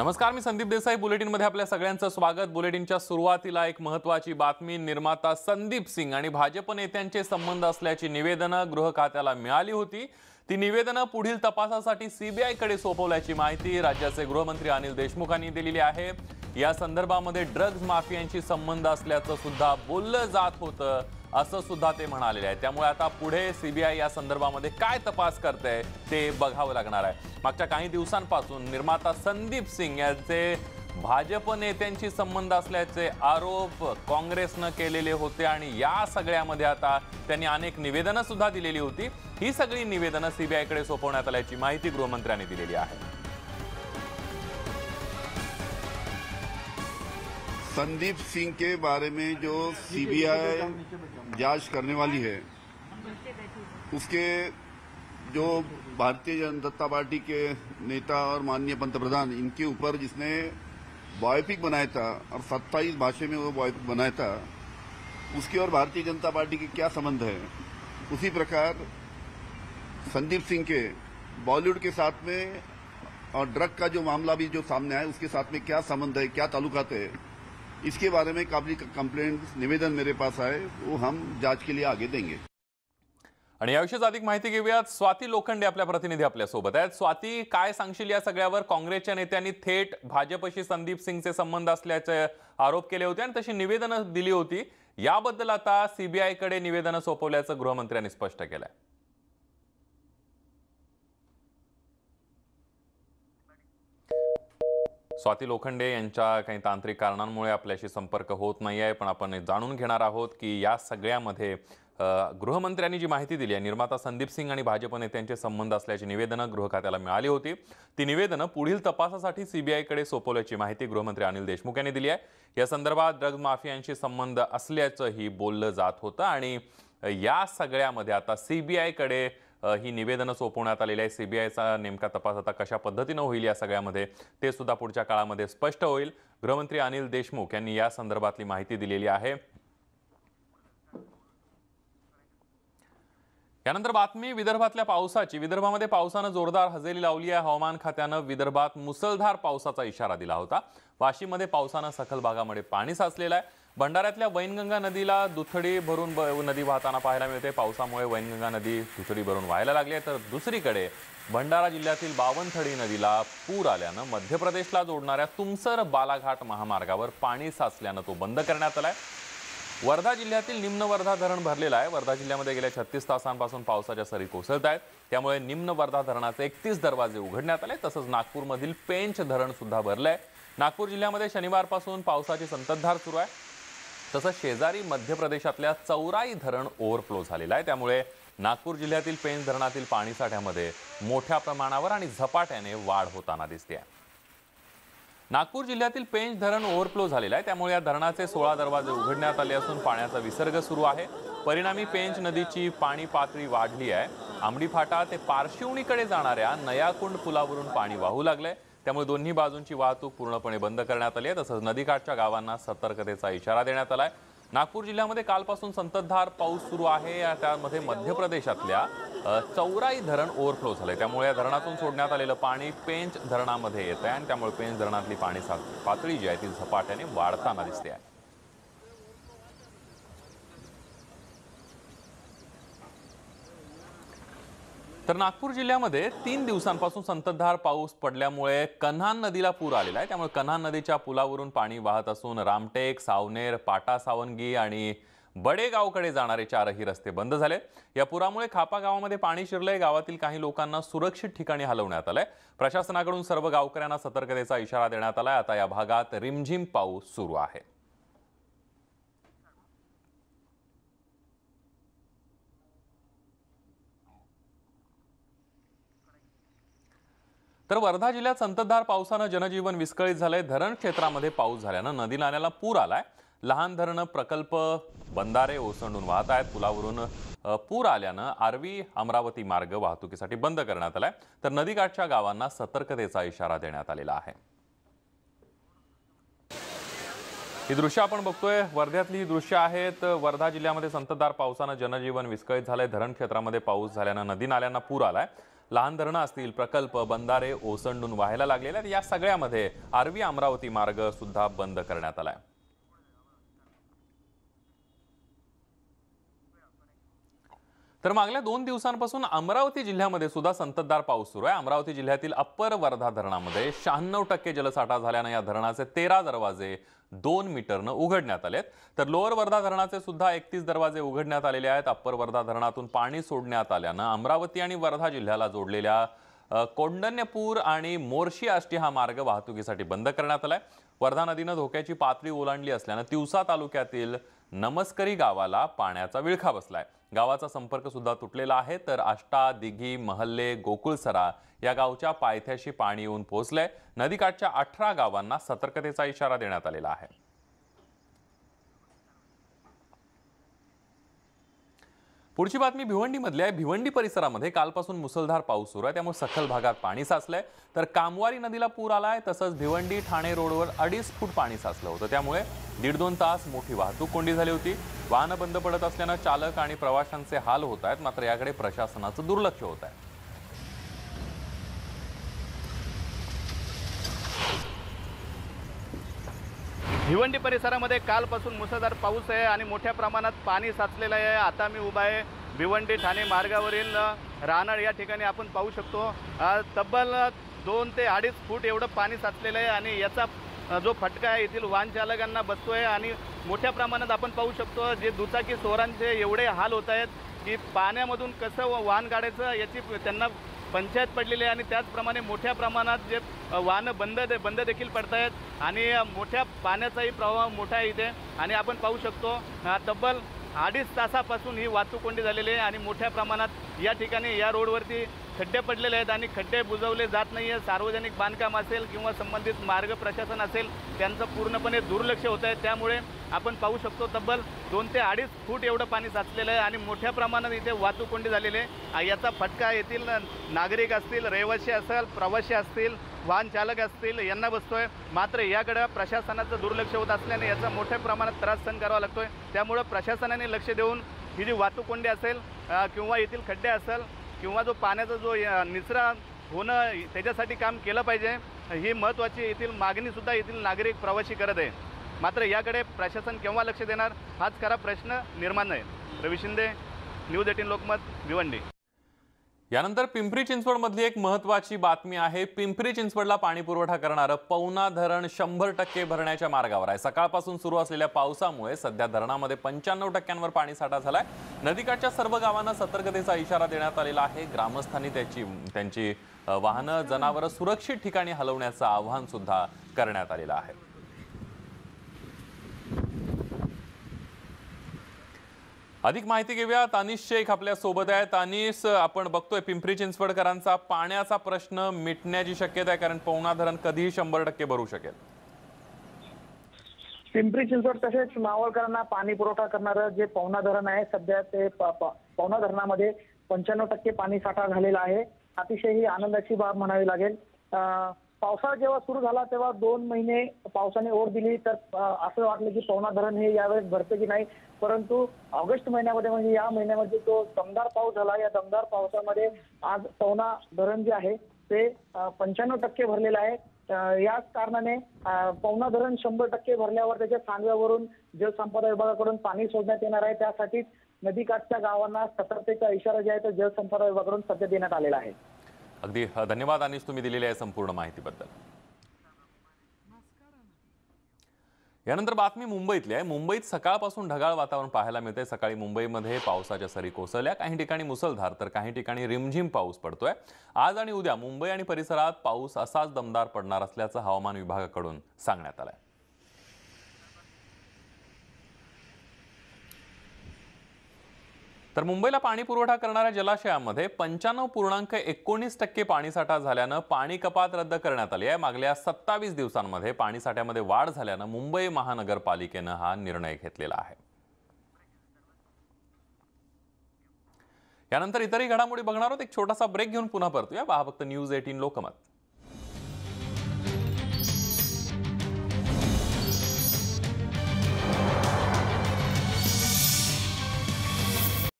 नमस्कार मी संदीप देसाई. बुलेटिनमध्ये आपल्या सगळ्यांचं स्वागत. बुलेटिनच्या सुरुवातीला एक महत्वाची बातमी निर्माता संदीप सिंग आणि भाजप नेत्यांचे संबंध असल्याची निवेदनं गृह खात्याला मिळाली होती. ती निवेदनं पुढील तपासासाठी सीबीआयकडे सोपवल्याची माहिती राज्याचे गृहमंत्री अनिल देशमुखांनी दिलेली आहे. या संदर्भामध्ये ड्रग्ज माफियांशी संबंध असल्याचं सुद्धा बोललं जात होतं असं सुद्धा ते म्हणालेले आहे त्यामुळे आता पुढे सीबीआय या संदर्भामध्ये काय तपास करते ते बघावं लागणार आहे. मागच्या काही दिवसांपासून निर्माता संदीप सिंग यांचे भाजप नेत्यांशी संबंध असल्याचे आरोप काँग्रेसनं केलेले होते आणि या सगळ्यामध्ये आता त्यांनी अनेक निवेदनं सुद्धा दिलेली होती. ही सगळी निवेदनं सीबीआयकडे सोपवण्यात आल्याची माहिती गृहमंत्र्यांनी दिलेली आहे. संदीप सिंह के बारे में जो सीबीआई जाँच करने वाली है, उसके जो भारतीय जनता पार्टी के नेता और माननीय पंतप्रधान, इनके ऊपर जिसने बायोपिक बनाया था और 27 भाषा में वो बायोपिक बनाया था, उसके और भारतीय जनता पार्टी के क्या संबंध है? उसी प्रकार संदीप सिंह के बॉलीवुड के साथ में और ड्रग का जो मामला भी जो सामने आया, उसके साथ में क्या संबंध है, क्या ताल्लुकात है, इसके बारे में काफ़ी कंप्लेंट निवेदन मेरे पास आए, वो हम जाँच के लिए आगे देंगे। आणि याविषयीच अधिक माहिती घेऊयात. स्वाती लोखंडे आपल्या प्रतिनिधी आपल्यासोबत आहेत. स्वाती काय सांगशील या सगळ्यावर? काँग्रेसच्या नेत्यांनी थेट भाजपशी संदीप सिंगचे संबंध असल्याचे आरोप केले होते आणि तशी निवेदनं दिली होती. याबद्दल आता सीबीआयकडे निवेदनं सोपवल्याचं गृहमंत्र्यांनी स्पष्ट केलंय. स्वाती लोखंडे यांच्या काही तांत्रिक कारणांमुळे आपल्याशी संपर्क होत नाही आहे पण आपण जाणून घेणार आहोत की या सगळ्यामध्ये गृहमंत्र्यांनी जी माहिती दिली आहे निर्माता संदीप सिंग आणि भाजप नेत्यांचे संबंध असल्याची निवेदनं गृह खात्याला मिळाली होती. ती निवेदनं पुढील तपासासाठी सीबीआयकडे सोपवल्याची माहिती गृहमंत्री अनिल देशमुख यांनी दिली आहे. या संदर्भात ड्रग माफियांशी संबंध असल्याचंही बोललं जात होतं आणि या सगळ्यामध्ये आता सीबीआयकडे ही निवेदनं सोपवण्यात आलेली आहे. सीबीआयचा नेमका तपास आता कशा पद्धतीनं होईल या सगळ्यामध्ये ते सुद्धा पुढच्या काळामध्ये स्पष्ट होईल. गृहमंत्री अनिल देशमुख यांनी या संदर्भातली माहिती दिलेली आहे. यानंतर बातमी विदर्भातल्या पावसाची. विदर्भामध्ये पावसानं जोरदार हजेरी लावली आहे. हवामान खात्यानं विदर्भात मुसळधार पावसाचा इशारा दिला होता. वाशीमध्ये पावसानं सखल भागामध्ये पाणी साचलेलं आहे. भंडाऱ्यातल्या वैनगंगा नदीला दुथडी भरून ब- नदी वाहताना पाहायला मिळते. पावसामुळे वैनगंगा नदी दुथडी भरून व्हायला लागली आहे. तर दुसरीकडे भंडारा जिल्ह्यातील बावनथडी नदीला पूर आल्यानं मध्य प्रदेशला जोडणाऱ्या तुमसर बालाघाट महामार्गावर पाणी साचल्यानं तो बंद करण्यात आलाय. वर्धा जिल्ह्यातील निम्न वर्धा धरण भरलेलं आहे. वर्धा जिल्ह्यामध्ये गेल्या छत्तीस तासांपासून पावसाच्या सरी कोसळत आहेत. त्यामुळे निम्न वर्धा धरणाचे एकतीस दरवाजे उघडण्यात आले. तसंच नागपूरमधील पेंच धरण सुद्धा आहे नागपूर जिल्ह्यामध्ये शनिवारपासून पावसाची संततधार सुरू आहे. तसंच शेजारी मध्य प्रदेशातल्या चौराई धरण ओव्हरफ्लो झालेलं आहे. त्यामुळे नागपूर जिल्ह्यातील पेंच धरणातील पाणीसाठ्यामध्ये मोठ्या प्रमाणावर आणि झपाट्याने वाढ होताना दिसते आहे नागपूर जिल्ह्यातील पेंच धरण ओव्हरफ्लो झालेलं आहे. त्यामुळे या धरणाचे सोळा दरवाजे उघडण्यात आले असून पाण्याचा विसर्ग सुरू आहे. परिणामी पेंच नदीची पाणी पातळी वाढली आहे. आंबडी फाटा ते पारशिवणीकडे जाणाऱ्या नयाकुंड पुलावरून पाणी वाहू लागलंय. त्यामुळे दोन्ही बाजूंची वाहतूक पूर्णपणे बंद करण्यात आली आहे. तसंच नदीकाठच्या गावांना सतर्कतेचा इशारा देण्यात आला आहे नागपूर जिल्ह्यामध्ये कालपासून संततधार पाऊस सुरू आहे. या त्यामध्ये मध्य प्रदेशातल्या चौराई धरण ओव्हरफ्लो झालंय. त्यामुळे या धरणातून सोडण्यात आलेलं पाणी पेंच धरणामध्ये येत आहे आणि त्यामुळे पेंच धरणातली पाणी सा- पातळी जी आहे ती झपाट्याने वाढताना दिसते आहे. तर नागपूर जिल्ह्यामध्ये तीन दिवसांपासून संततधार पाऊस पडल्यामुळे कन्हान नदीला पूर आलेला आहे. त्यामुळे कन्हान नदीच्या पुलावरून पाणी वाहत असून रामटेक सावनेर पाटा सावंगी आणि बडेगावकडे जाणारे चारही रस्ते बंद झाले. या पुरामुळे खापा गावामध्ये पाणी शिरलंय. गावातील काही लोकांना सुरक्षित ठिकाणी हलवण्यात आलंय. प्रशासनाकडून सर्व गावकऱ्यांना सतर्कतेचा इशारा देण्यात आलाय. आता या भागात रिमझिम पाऊस सुरू आहे. तर वर्धा जिल्ह्यात संततधार पावसानं जनजीवन विस्कळीत झालंय. धरण क्षेत्रामध्ये पाऊस झाल्यानं नदी नाल्याला पूर आलाय. लहान धरणं प्रकल्प बंधारे ओसंडून वाहत आहेत. पुलावरून पूर आल्यानं आर्वी अमरावती मार्ग वाहतुकीसाठी बंद करण्यात आलाय. तर नदीकाठच्या गावांना सतर्कतेचा इशारा देण्यात आलेला आहे. ही दृश्य आपण बघतोय. वर्ध्यातली ही दृश्य आहेत. वर्धा जिल्ह्यामध्ये संततधार पावसानं जनजीवन विस्कळीत झालंय. धरण क्षेत्रामध्ये पाऊस झाल्यानं नदी नाल्यांना पूर आलाय. लहान धरणं असतील प्रकल्प बंधारे ओसंडून व्हायला लागलेले आहेत. या सगळ्यामध्ये आरवी अमरावती मार्ग सुद्धा बंद करण्यात आलाय. तर मागल्या दोन दिवसांपासून अमरावती जिल्ह्यामध्ये सुद्धा संततधार पाऊस सुरू आहे. अमरावती जिल्ह्यातील अप्पर वर्धा धरणामध्ये शहाण्णव टक्के जलसाठा झाल्यानं या धरणाचे तेरा दरवाजे दोन मीटरनं उघडण्यात आलेत. तर लोअर वर्धा धरणाचे सुद्धा एकतीस दरवाजे उघडण्यात आलेले आहेत. अप्पर वर्धा धरणातून पाणी सोडण्यात आल्यानं अमरावती आणि वर्धा जिल्ह्याला जोडलेल्या कोंडण्यपूर आणि मोर्शी आष्टी हा मार्ग वाहतुकीसाठी बंद करण्यात आलाय. वर्धा नदीनं धोक्याची पातळी ओलांडली असल्यानं तिवसा तालुक्यातील नमस्करी गावाला पाण्याचा विळखा बसलाय. गावाचा संपर्क सुद्धा तुटलेला आहे तर आष्टा दिघी महल्ले गोकुळसरा या गावच्या पायथ्याशी पाणी येऊन पोहोचलंय. नदीकाठच्या अठरा गावांना सतर्कतेचा इशारा देण्यात आलेला आहे. पुढची बातमी भिवंडीमधली आहे. भिवंडी परिसरामध्ये कालपासून मुसळधार पाऊस सुरू आहे. त्यामुळे सखल भागात पाणी साचलंय. तर कामवारी नदीला पूर आला आहे तसंच भिवंडी ठाणे रोडवर अडीच फूट पाणी साचलं होतं. त्यामुळे दीड दोन तास मोठी वाहतूक कोंडी झाली होती. वाहनं बंद पडत असल्यानं चालक आणि प्रवाशांचे हाल होत आहेत. मात्र याकडे प्रशासनाचं दुर्लक्ष होत आहे. भिवंडी परिसरामध्ये कालपासून मुसळधार पाऊस आहे आणि मोठ्या प्रमाणात पाणी साचलेलं आहे. आता मी उभा आहे भिवंडी ठाणे मार्गावरील अ, या ठिकाणी आपण पाहू शकतो. तब्बल दोन ते अडीच फूट एवढं पाणी साचलेलं आहे आणि याचा जो फटका आहे येथील वाहन चालकांना आहे आणि मोठ्या प्रमाणात आपण पाहू शकतो जे दुचाकी चोरांचे एवढे हाल होत आहेत की पाण्यामधून कसं वाहन काढायचं याची त्यांना पंचायत पडलेली आहे आणि त्याचप्रमाणे मोठ्या प्रमाणात जे वाहनं बंद दे बंद देखील पडत आहेत आणि मोठ्या पाण्याचाही प्रवाह मोठा आहे इथे. आणि आपण पाहू शकतो तब्बल अडीच तासापासून ही वाहतूक कोंडी झालेली आहे आणि मोठ्या प्रमाणात या ठिकाणी या रोडवरती खड्डे पडलेले आहेत आणि खड्डे बुजवले जात नाही आहे सार्वजनिक बांधकाम असेल किंवा संबंधित मार्ग प्रशासन असेल त्यांचं पूर्णपणे दुर्लक्ष होत आहे. त्यामुळे आपण पाहू शकतो तब्बल दोन ते अडीच फूट एवढं पाणी साचलेलं आहे आणि मोठ्या प्रमाणात इथे वाहतूक कोंडी झालेली आहे. याचा फटका येथील नागरिक असतील रहिवासी असेल प्रवासी असतील वाहन चालक असतील यांना बसतो आहे मात्र याकडं प्रशासनाचं दुर्लक्ष होत असल्याने याचा मोठ्या प्रमाणात त्रास सहन करावा लागतो आहे त्यामुळं प्रशासनाने लक्ष देऊन ही जी वाहतूक कोंडी असेल किंवा येथील खड्डे असेल किंवा जो पाण्याचा जो निचरा होणं त्याच्यासाठी काम केलं पाहिजे. ही महत्त्वाची येथील मागणीसुद्धा येथील नागरिक प्रवासी करत आहे. मात्र याकडे प्रशासन केव्हा लक्ष देणार? हाच खरा प्रश्न निर्माण आहे. Ravi Shinde news eighteen Lokmat Bhiwandi. यानंतर पिंपरी चिंचवडमधली एक महत्वाची बातमी आहे. पिंपरी चिंचवडला पाणी पुरवठा करणारं पवना धरण शंभर टक्के भरण्याच्या मार्गावर आहे. सकाळपासून सुरू असलेल्या पावसामुळे सध्या धरणामध्ये पंच्याण्णव टक्क्यांवर पाणी साठा झालाय. नदीकाठच्या सर्व गावांना सतर्कतेचा इशारा देण्यात आलेला आहे. ग्रामस्थांनी त्याची त्यांची वाहनं जनावरं सुरक्षित ठिकाणी हलवण्याचं आवाहन सुद्धा करण्यात आलेलं आहे. अधिक माहिती घेऊया तानिश शेख आपल्यासोबत आहे तानिश आपण बघतोय पिंपरी चिंचवडकरांचा पाण्याचा प्रश्न मिटण्याची शक्यता आहे कारण पवना धरण कधीही शंभर टक्के भरू शकेल. पिंपरी चिंचवड तसेच मावळकरांना पाणी पुरवठा करणारं जे पवना धरण आहे सध्या ते पवना धरणामध्ये पंच्याण्णव टक्के पाणी साठा झालेला आहे. अतिशय ही आनंदाची बाब म्हणावी लागेल. अं, पावसाळा जेव्हा सुरू झाला तेव्हा दोन महिने पावसाने ओढ दिली. तर असं वाटलं की पवना धरण हे यावेळेस भरते की नाही? परंतु ऑगस्ट महिन्यामध्ये म्हणजे या महिन्यामध्ये जो दमदार पाऊस झाला या दमदार पावसामध्ये आज पवना धरण जे आहे ते पंच्याण्णव टक्के भरलेलं आहे. याच कारणाने पवना धरण शंभर टक्के भरल्यावर त्याच्या सांडव्यावरून जलसंपदा विभागाकडून पाणी सोडण्यात येणार आहे. त्यासाठीच नदीकाठच्या गावांना सतर्कतेचा इशारा जे आहे तो जलसंपदा विभागाकडून सध्या देण्यात आलेला आहे. अगदी धन्यवाद अनिश तुम्ही दिलेल्या आहे संपूर्ण माहितीबद्दल. यानंतर बातमी मुंबईतली आहे. मुंबईत सकाळपासून ढगाळ वातावरण पाहायला मिळते सकाळी मुंबईमध्ये पावसाच्या सरी कोसळल्या. काही ठिकाणी मुसळधार तर काही ठिकाणी रिमझिम पाऊस पडतोय. आज आणि उद्या मुंबई आणि परिसरात पाऊस असाच दमदार पडणार असल्याचं हवामान विभागाकडून सांगण्यात आलं आहे तर मुंबईला पाणी पुरवठा करणाऱ्या जलाशयामध्ये पंच्याण्णव पूर्णांक एकोणीस टक्के पाणीसाठा झाल्यानं पाणी कपात रद्द करण्यात आली आहे. मागल्या सत्तावीस दिवसांमध्ये पाणीसाठ्यामध्ये वाढ झाल्यानं मुंबई महानगरपालिकेनं हा निर्णय घेतलेला आहे. यानंतर इतरही घडामोडी बघणार आहोत. एक छोटासा ब्रेक घेऊन पुन्हा परतूया. पहा फक्त न्यूज एटीन लोकमत.